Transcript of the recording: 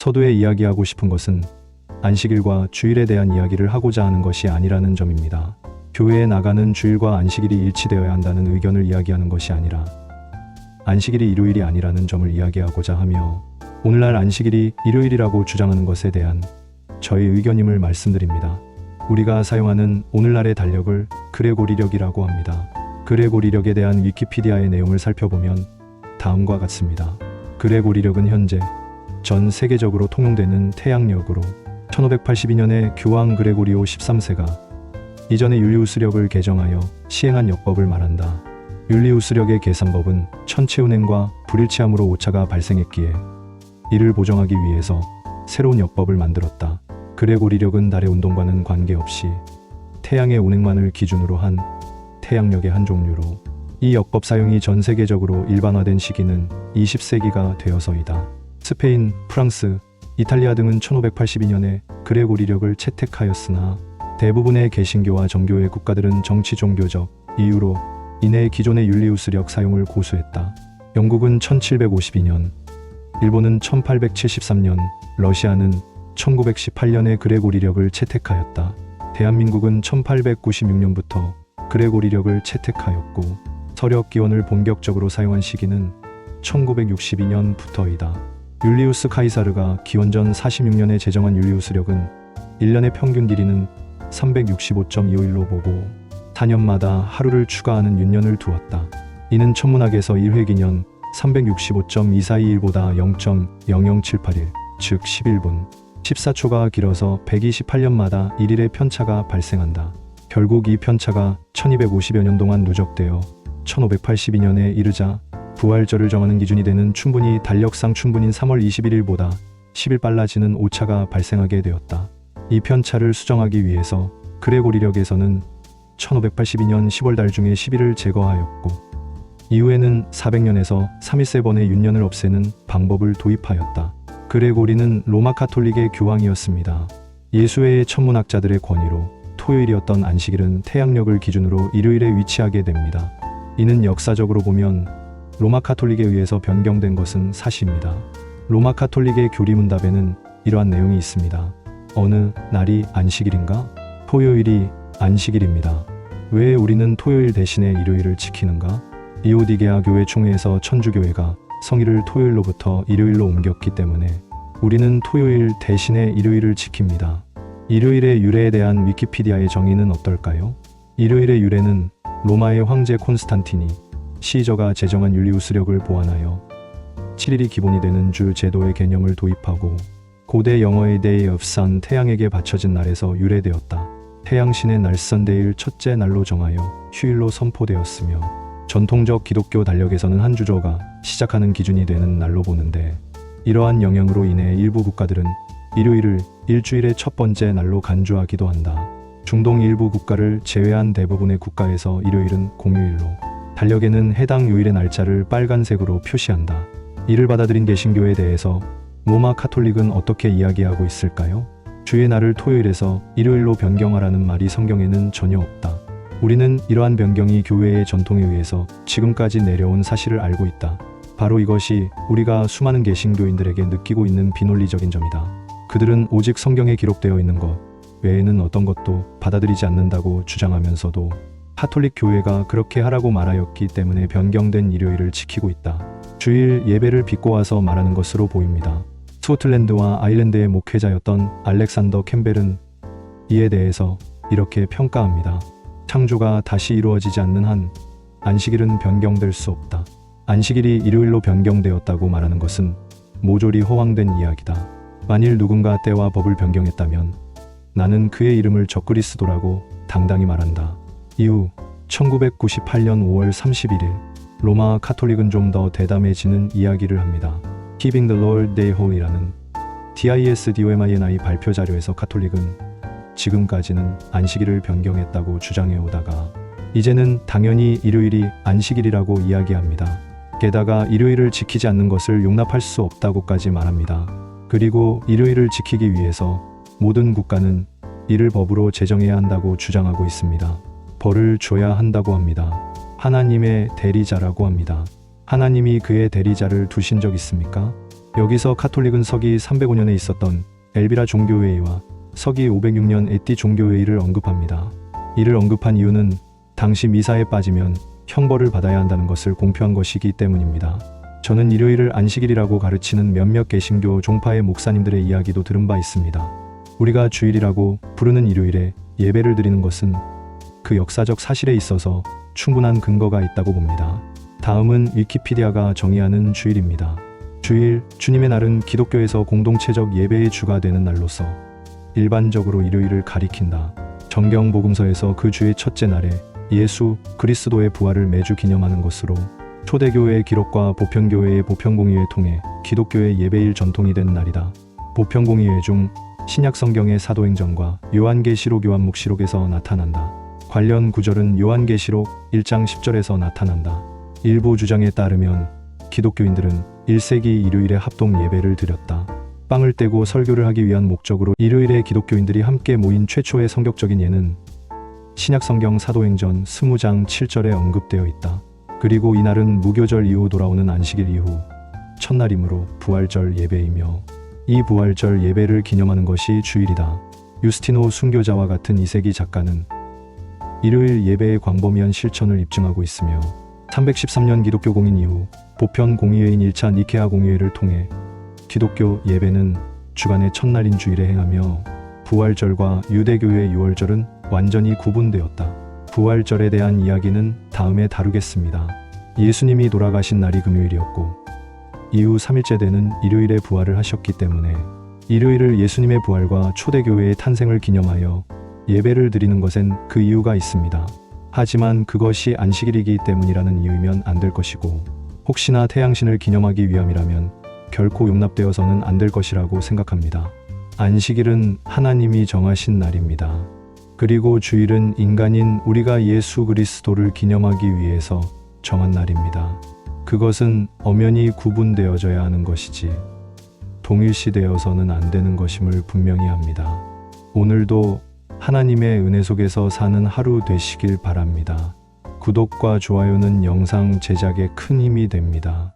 서두에 이야기하고 싶은 것은 안식일과 주일에 대한 이야기를 하고자 하는 것이 아니라는 점입니다. 교회에 나가는 주일과 안식일이 일치되어야 한다는 의견을 이야기하는 것이 아니라 안식일이 일요일이 아니라는 점을 이야기하고자 하며 오늘날 안식일이 일요일이라고 주장하는 것에 대한 저의 의견임을 말씀드립니다. 우리가 사용하는 오늘날의 달력을 그레고리력이라고 합니다. 그레고리력에 대한 위키피디아의 내용을 살펴보면 다음과 같습니다. 그레고리력은 현재 전 세계적으로 통용되는 태양력으로 1582년에 교황 그레고리오 13세가 이전의 율리우스력을 개정하여 시행한 역법을 말한다. 율리우스력의 계산법은 천체운행과 불일치함으로 오차가 발생했기에 이를 보정하기 위해서 새로운 역법을 만들었다. 그레고리력은 달의 운동과는 관계없이 태양의 운행만을 기준으로 한 태양력의 한 종류로 이 역법 사용이 전 세계적으로 일반화된 시기는 20세기가 되어서이다. 스페인, 프랑스, 이탈리아 등은 1582년에 그레고리력을 채택하였으나 대부분의 개신교와 정교의 국가들은 정치 종교적 이유로 이내 기존의 율리우스력 사용을 고수했다. 영국은 1752년, 일본은 1873년, 러시아는 1918년에 그레고리력을 채택하였다. 대한민국은 1896년부터 그레고리력을 채택하였고 서력 기원을 본격적으로 사용한 시기는 1962년부터이다. 율리우스 카이사르가 기원전 46년에 제정한 율리우스력은 1년의 평균 길이는 365.25일로 보고 4년마다 하루를 추가하는 윤년을 두었다. 이는 천문학에서 1회 기년 365.242일보다 0.00781, 즉 11분, 14초가 길어서 128년마다 1일의 편차가 발생한다. 결국 이 편차가 1250여 년 동안 누적되어 1582년에 이르자 부활절을 정하는 기준이 되는 충분히 달력상 충분인 3월 21일보다 10일 빨라지는 오차가 발생하게 되었다. 이 편차를 수정하기 위해서 그레고리력에서는 1582년 10월 달 중에 10일을 제거하였고 이후에는 400년에서 3일세번의 윤년을 없애는 방법을 도입하였다. 그레고리는 로마 카톨릭의 교황이었습니다. 예수회의 천문학자들의 권위로 토요일이었던 안식일은 태양력을 기준으로 일요일에 위치하게 됩니다. 이는 역사적으로 보면 로마 카톨릭에 의해서 변경된 것은 사실입니다. 로마 카톨릭의 교리문답에는 이러한 내용이 있습니다. 어느 날이 안식일인가? 토요일이 안식일입니다. 왜 우리는 토요일 대신에 일요일을 지키는가? 이오디게아 교회 총회에서 천주교회가 성일을 토요일로부터 일요일로 옮겼기 때문에 우리는 토요일 대신에 일요일을 지킵니다. 일요일의 유래에 대한 위키피디아의 정의는 어떨까요? 일요일의 유래는 로마의 황제 콘스탄틴이 시저가 제정한 율리우스력을 보완하여 7일이 기본이 되는 주 제도의 개념을 도입하고 고대 영어의 Day of Sun 태양에게 바쳐진 날에서 유래되었다. 태양신의 날 선데이를 첫째 날로 정하여 휴일로 선포되었으며 전통적 기독교 달력에서는 한 주조가 시작하는 기준이 되는 날로 보는데 이러한 영향으로 인해 일부 국가들은 일요일을 일주일의 첫 번째 날로 간주하기도 한다. 중동 일부 국가를 제외한 대부분의 국가에서 일요일은 공휴일로 달력에는 해당 요일의 날짜를 빨간색으로 표시한다. 이를 받아들인 개신교에 대해서 로마 카톨릭은 어떻게 이야기하고 있을까요? 주의 날을 토요일에서 일요일로 변경하라는 말이 성경에는 전혀 없다. 우리는 이러한 변경이 교회의 전통에 의해서 지금까지 내려온 사실을 알고 있다. 바로 이것이 우리가 수많은 개신교인들에게 느끼고 있는 비논리적인 점이다. 그들은 오직 성경에 기록되어 있는 것 외에는 어떤 것도 받아들이지 않는다고 주장하면서도 카톨릭 교회가 그렇게 하라고 말하였기 때문에 변경된 일요일을 지키고 있다. 주일 예배를 비꼬아서 말하는 것으로 보입니다. 스코틀랜드와 아일랜드의 목회자였던 알렉산더 캠벨은 이에 대해서 이렇게 평가합니다. 창조가 다시 이루어지지 않는 한 안식일은 변경될 수 없다. 안식일이 일요일로 변경되었다고 말하는 것은 모조리 허황된 이야기다. 만일 누군가 때와 법을 변경했다면 나는 그의 이름을 적그리스도라고 당당히 말한다. 이후 1998년 5월 31일 로마 카톨릭은 좀 더 대담해지는 이야기를 합니다. Keeping the Lord Day Holy라는 DISDOMINI 발표 자료에서 카톨릭은 지금까지는 안식일을 변경했다고 주장해 오다가 이제는 당연히 일요일이 안식일이라고 이야기합니다. 게다가 일요일을 지키지 않는 것을 용납할 수 없다고까지 말합니다. 그리고 일요일을 지키기 위해서 모든 국가는 이를 법으로 제정해야 한다고 주장하고 있습니다. 벌을 줘야 한다고 합니다. 하나님의 대리자라고 합니다. 하나님이 그의 대리자를 두신 적 있습니까? 여기서 카톨릭은 서기 305년에 있었던 엘비라 종교회의와 서기 506년 에띠 종교회의를 언급합니다. 이를 언급한 이유는 당시 미사에 빠지면 형벌을 받아야 한다는 것을 공표한 것이기 때문입니다. 저는 일요일을 안식일이라고 가르치는 몇몇 개신교 종파의 목사님들의 이야기도 들은 바 있습니다. 우리가 주일이라고 부르는 일요일에 예배를 드리는 것은 그 역사적 사실에 있어서 충분한 근거가 있다고 봅니다. 다음은 위키피디아가 정의하는 주일입니다. 주일, 주님의 날은 기독교에서 공동체적 예배의 주가 되는 날로서 일반적으로 일요일을 가리킨다. 정경 복음서에서 그 주의 첫째 날에 예수 그리스도의 부활을 매주 기념하는 것으로 초대교회의 기록과 보편교회의 보편공의회 통해 기독교의 예배일 전통이 된 날이다. 보편공의회 중 신약 성경의 사도행전과 요한계시록 요한묵시록에서 나타난다. 관련 구절은 요한계시록 1장 10절에서 나타난다. 일부 주장에 따르면 기독교인들은 1세기 일요일에 합동 예배를 드렸다. 빵을 떼고 설교를 하기 위한 목적으로 일요일에 기독교인들이 함께 모인 최초의 성격적인 예는 신약 성경 사도행전 20장 7절에 언급되어 있다. 그리고 이날은 무교절 이후 돌아오는 안식일 이후 첫날이므로 부활절 예배이며 이 부활절 예배를 기념하는 것이 주일이다. 유스티노 순교자와 같은 이세기 작가는 일요일 예배의 광범위한 실천을 입증하고 있으며 313년 기독교 공인 이후 보편 공의회인 1차 니케아 공의회를 통해 기독교 예배는 주간의 첫날인 주일에 행하며 부활절과 유대교의 유월절은 완전히 구분되었다. 부활절에 대한 이야기는 다음에 다루겠습니다. 예수님이 돌아가신 날이 금요일이었고 이후 3일째 되는 일요일에 부활을 하셨기 때문에 일요일을 예수님의 부활과 초대교회의 탄생을 기념하여 예배를 드리는 것엔 그 이유가 있습니다. 하지만 그것이 안식일이기 때문이라는 이유면 안 될 것이고 혹시나 태양신을 기념하기 위함이라면 결코 용납되어서는 안 될 것이라고 생각합니다. 안식일은 하나님이 정하신 날입니다. 그리고 주일은 인간인 우리가 예수 그리스도를 기념하기 위해서 정한 날입니다. 그것은 엄연히 구분되어져야 하는 것이지 동일시되어서는 안 되는 것임을 분명히 합니다. 오늘도 하나님의 은혜 속에서 사는 하루 되시길 바랍니다. 구독과 좋아요는 영상 제작에 큰 힘이 됩니다.